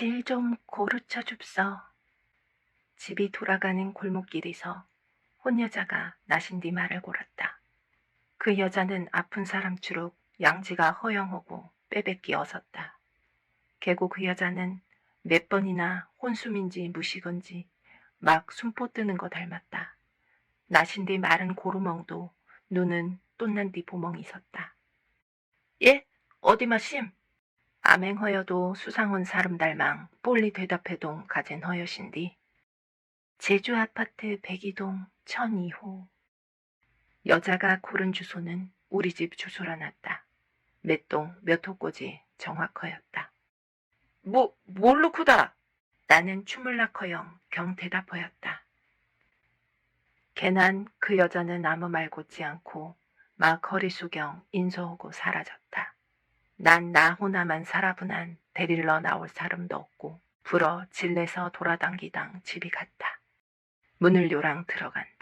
질 좀 고르쳐 줍서. 집이 돌아가는 골목길에서 혼여자가 나신디 말을 골았다. 그 여자는 아픈 사람추록 양지가 허영하고 빼백기 어섰다. 개고 그 여자는 몇 번이나 혼숨인지 무식인지 막 숨포 뜨는 거 닮았다. 나신디 마른 고루멍도 눈은 똠난디 보멍이 섰다. 예? 어디 마심? 암행허여도 수상한 사람 닮망 볼리 대답해동 가젠 허여신디. 제주 아파트 102동 1002호. 여자가 고른 주소는 우리 집 주소라 났다. 몇 동 몇 호꼬지 정확하였다. 뭐, 뭘로 크다? 나는 추물락허영 경 대답하였다. 걔난 그 여자는 아무 말 곧지 않고 막 거리 수경 인소하고 사라졌다. 난나 호나만 살아분한 데릴러 나올 사람도 없고 불어 질내서 돌아당기당 집이 갔다. 문을 요랑 들어간다.